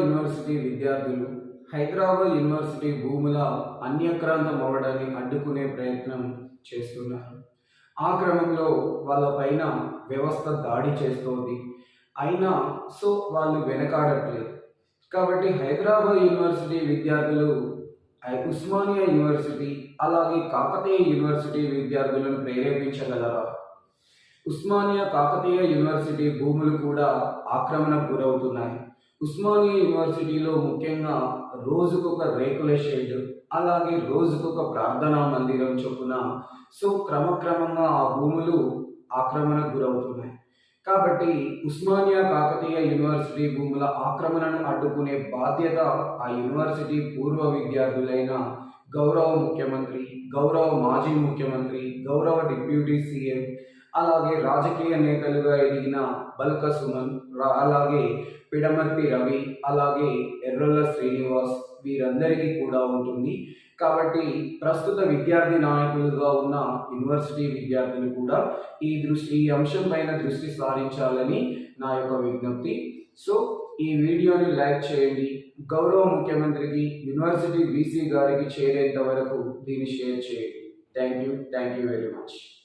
University విద్యార్థులు Hyderabad university భూముల అన్యక్రాంతం అవ్వడాన్ని అడ్డుకునే ప్రయత్నం చేస్తున్నారు. ఆ క్రమంలో వాళ్ళ పైన వ్యవస్థ దాడి చేస్తోంది. అయినా సో వాళ్ళు వెనకాడట్లేదు. కాబట్టి హైదరాబాద్ యూనివర్సిటీ విద్యార్థులు ఐ- ఉస్మానియా యూనివర్సిటీ అలాగే కాకతీయ యూనివర్సిటీ విద్యార్థులను ప్రేరేపించగలరా? ఉస్మానియా కాకతీయ యూనివర్సిటీ భూములు కూడా ఆక్రమణకు గురవుతున్నాయి. ఉస్మానియా యూనివర్సిటీలో ముఖ్యంగా రోజుకొక రేకుల షెడ్ అలాగే రోజుకొక ప్రార్థనా మందిరం చొప్పున. సో క్రమక్రమంగా ఆ భూములు ఆక్రమణకు గురవుతున్నాయి. కాబట్టి ఉస్మానియా కాకతీయ యూనివర్సిటీ భూముల ఆక్రమణను అడ్డుకునే బాధ్యత ఆ యూనివర్సిటీ పూర్వ విద్యార్థులైన గౌరవ ముఖ్యమంత్రి గౌరవ మాజీ ముఖ్యమంత్రి గౌరవ డిప్యూటీ సీఎం అలాగే రాజకీయ నేతలుగా ఎదిగిన బల్క సుమన్ అలాగే పిడమర్తి రవి అలాగే ఎర్రొల్ల శ్రీనివాస్ వీరందరికీ కూడా ఉంటుంది. కాబట్టి ప్రస్తుత విద్యార్థి నాయకులుగా ఉన్న యూనివర్సిటీ విద్యార్థులు కూడా ఈ దృష్టి ఈ అంశం పైన దృష్టి సారించాలని నా యొక్క విజ్ఞప్తి. సో ఈ వీడియోని లైక్ చేయండి. గౌరవ ముఖ్యమంత్రికి యూనివర్సిటీ వీసీ గారికి చేరేంత వరకు దీన్ని షేర్ చేయండి. Thank you. Thank you very much.